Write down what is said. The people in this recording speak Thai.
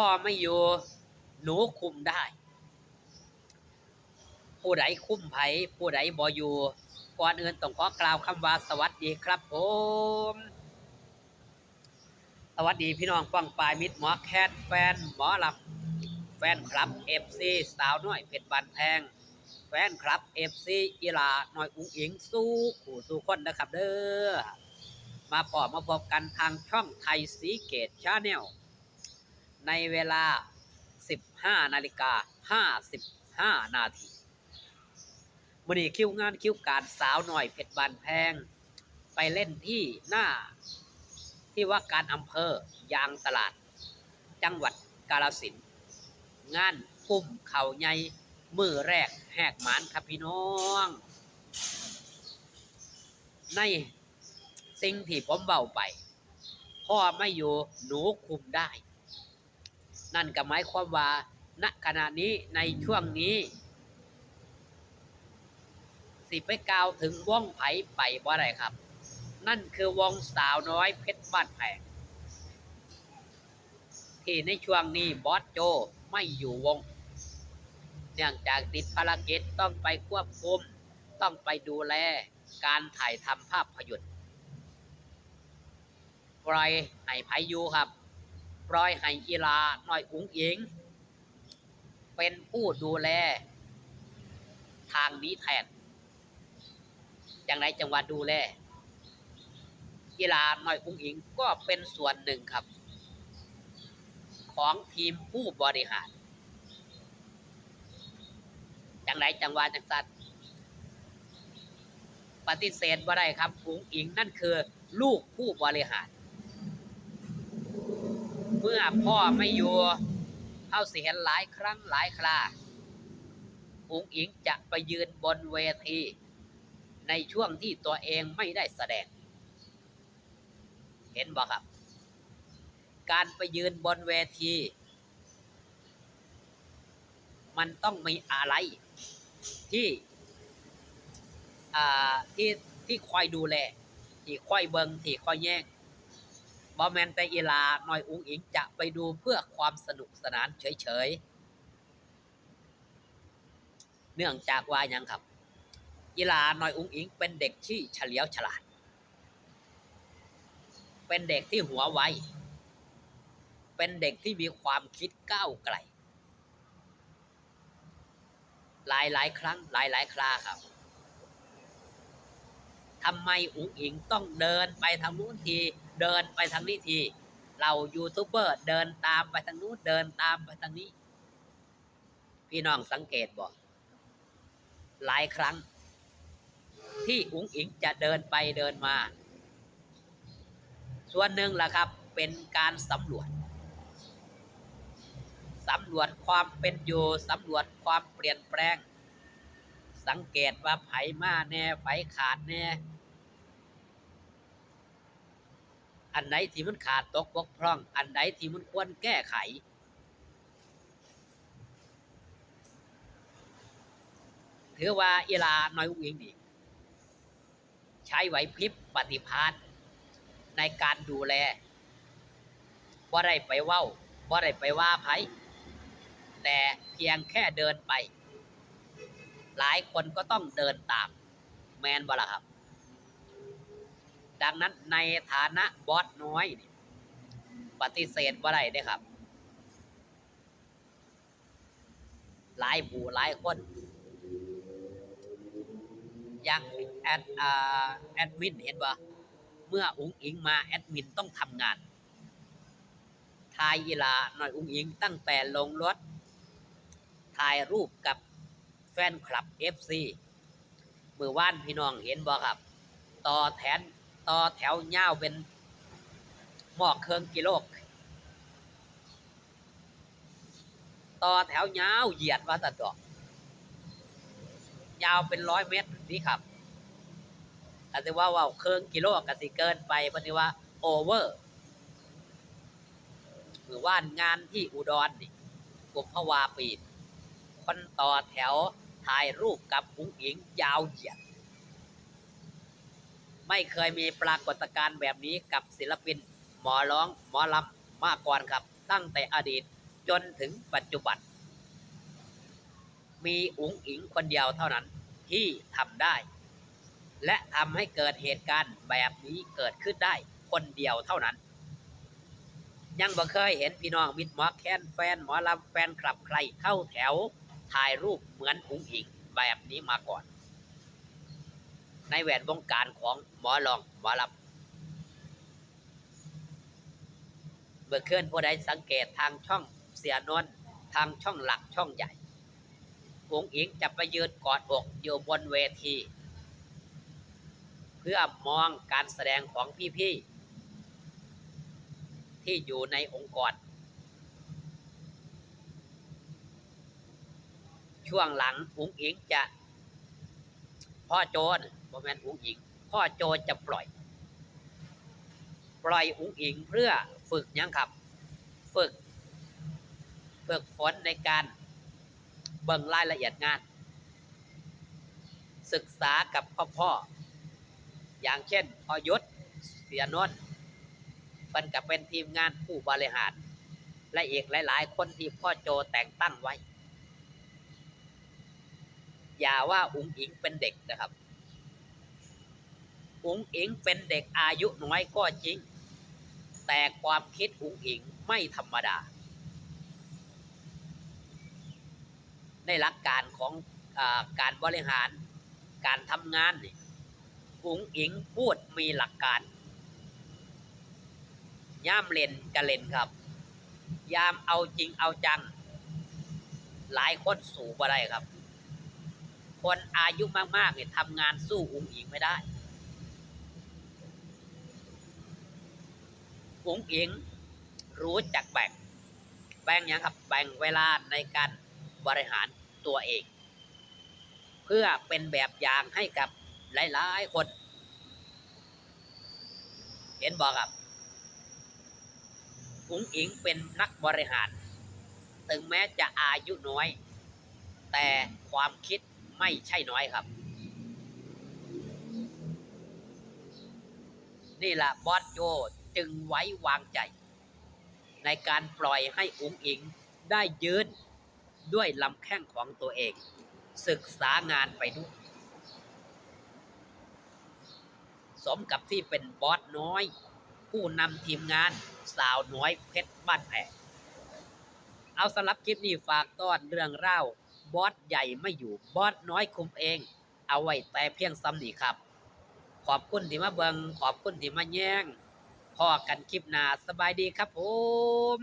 พ่อไม่อยู่หนูคุมได้ ผู้ใดคุ้มไผผู้ใดบ่อยู่ก่อนอื่นต้องขอกล่าวคำว่าสวัสดีครับผม สวัสดีพี่น้องป้องปลายมิตรหมอแคทแฟนหมอหลำแฟนคลับเอฟซีสาวน้อยเพชรบันแพงแฟนคลับเอฟซีอีลาน้อยอุ้งอิงสู้ขู่สู้คนนะครับเด้อมาพอมาพบกันทางช่องไทยสีเกตชาแนล ในเวลา 15นาฬิกา55 นาทีมื่อนี้คิวงานคิวการสาวหน่อยเพชรบานแพง ไปเล่นที่หน้าที่ว่าการอำเภอยางตลาด จังหวัดกาฬสินงานกุ้มเข่าใหญ่มือแรกแหกหมานครับพี่น้อง ในสิ่งที่ผมเบาไป พ่อไม่อยู่หนูคุมได้ นั่นก็หมายความว่าณขณะนี้ในช่วงนี้ สิไปกล่าวถึงว่องไผ่ไปบ่ได้ครับ นั่นคือวงสาวน้อยเพชรบ้านแพงที่ในช่วงนี้บอสโจไม่อยู่วง เนื่องจากติดภารกิจต้องไปควบคุม ต้องไปดูแลการถ่ายทำภาพยนตร์ปล่อยให้ไผอยู่ครับ ปล่อยให้อีลาน้อยอุ้งอิง เป็นผู้ดูแล ทางนี้แทนอย่างไรจังหวัดดูแลกีฬาน้อยอุ้งอิงก็เป็นส่วนหนึ่งครับ ของทีมผู้บริหารจังไรจังหวัดจังสัตปฏิเสธว่าได้ครับอุ้งอิงนั่นคือลูกผู้บริหาร มื่อพ่อไม่อยู่เขาสิเห็นหลายครั้งหลายคราอุงอิงจะไปยืนบนเวที ในช่วงที่ตัวเองไม่ได้แสดง เห็นบ่ครับ การไปยืนบนเวที มันต้องมีอะไร ที่ที่ที่คอยดูแล ที่คอยเบิงที่คอยแย่ง บอแมนแต่อีลาน้อยอุ้งอิงจะไปดูเพื่อความสนุกสนานเฉยๆ เนื่องจากว่ายังครับกีฬาน้อยอุ้งอิง เป็นเด็กที่เฉลียวฉลาด เป็นเด็กที่หัวไว เป็นเด็กที่มีความคิดก้าวไกล หลายหลายครั้งหลายหลายคราครับทำไมอุ้งอิงต้องเดินไปทางนู้นที เดินไปทางนี้ที เรายูทูบเบอร์เดินตามไปทางนู้นเดินตามไปทางนี้ พี่น้องสังเกตบอกหลายครั้ง ที่อุ๋งอิงจะเดินไปเดินมา ส่วนหนึ่งล่ะครับ เป็นการสำรวจสำรวจความเป็นอยู่สำรวจความเปลี่ยนแปลง สังเกตว่าไผมาแน่ไผขาดแน่ อันไหนที่มันขาดตกบกพร่อง อันไหนที่มันควรแก้ไข ถือว่าเอลาน้อยอุ้งอิงดีใช้ไหวพริบปฏิภาณในการดูแลบ่ได้ไปเว้าบ่ได้ไปว่าไผแต่เพียงแค่เดินไป หลายคนก็ต้องเดินตาม แมนบ่ล่ะครับ ดังนั้นในฐานะบอสน้อย ปฏิเสธบ่าได้เด้ครับ หลายหมู่หลายคนยังแอดแอดมินเห็นว่าเมื่ออุ้งอิงมาแอดมินต้องทำงาน ทายอีลาหน่อยอุ้งอิงตั้งแต่ลงรถถ่ายรูปกับแฟนคลับ FC เมื่อวานพี่น้องเห็นบ่ครับ ต่อแถน ต่อแถวยาวเป็นหมอกเครื่องกิโลก ต่อแถวยาวเหยียดว่าตัดดอก ยาวเป็นร้อยเมตรนี่ครับก็ถือว่าว่าเครื่องกิโลก็สิเกินไปเพราะนี่ว่าโอเวอร์หรือว่างานที่อุดรนี่กรมพวาปีนคนต่อแถวถ่ายรูปกับอุ้งอิงยาวเหยียด ไม่เคยมีปรากฏการณ์แบบนี้กับศิลปิน หมอร้องหมอลำมาก่อนครับ ตั้งแต่อดีตจนถึงปัจจุบัน มีอุ๋งอิงคนเดียวเท่านั้นที่ทำได้ และทำให้เกิดเหตุการณ์แบบนี้เกิดขึ้นได้คนเดียวเท่านั้น ยังบ่เคยเห็นพี่น้องมิตรหมอแคนแฟนหมอลำแฟนคลับใครเข้าแถวถ่ายรูปเหมือนอุ๋งอิงแบบนี้มาก่อน ในแวดวงการของหมอลองหมอลำเมื่อคืนผู้ใดสังเกตทางช่องเสียนนทางช่องหลักช่องใหญ่อุ๋งอิงจะไปยืนกอดอกอยู่บนเวที เพื่อมองการแสดงของพี่ๆที่อยู่ในองค์กรช่วงหลังอุ๋งอิงจะ พ่อโจนบ่แมนอุ๋งอิง พ่อโจจะปล่อย ปล่อยอุ๋งอิงเพื่อฝึกยังครับ ฝึก ฝึกฝนในการเบิ่งรายละเอียดงาน ศึกษากับพ่อพ่อ อย่างเช่นพอยศเสียนนท์มันก็เป็นทีมงานผู้บริหาร และอีกหลาย ๆ คนที่พ่อโจแต่งตั้งไว้ อย่าว่าอุ๋งอิงเป็นเด็กนะครับ อุ๋งอิงเป็นเด็กอายุน้อยก็จริง แต่ความคิดอุ๋งอิงไม่ธรรมดา ในหลักการของอการบริหารการทำงานนี่อุ๋งอิงพูดมีหลักการ ย่ามเล่นกะเล่นครับ ยามเอาจริงเอาจัง หลายคนสู่บ่ได้ครับ คนอายุมากๆเนี่ยทำงานสู้อุ๋งอิงไม่ได้ อุ๋งอิงรู้จักแบ่ง แบ่งยังครับ แบ่งเวลาในการบริหารตัวเอง เพื่อเป็นแบบอย่างให้กับหลายๆคน เห็นบอกครับอุ๋งอิงเป็นนักบริหาร ถึงแม้จะอายุน้อย แต่ความคิด ไม่ใช่น้อยครับ นี่แหละบอสโจจึงไว้วางใจ ในการปล่อยให้อุงอิงได้ยืนด้วยลำแข้งของตัวเอง ศึกษางานไปด้วยสมกับที่เป็นบอสน้อย ผู้นำทีมงานสาวน้อยเพชรบ้านแพงเอาสำหรับคลิปนี้ฝากต้อนเรื่องเล่า บอสใหญ่ไม่อยู่บอสน้อยคุมเอง เอาไว้แต่เพียงซ้ำนี่ครับ ขอบคุณที่มาเบิงขอบคุณที่มาแย่งพอกันคลิปหน้าสบายดีครับผม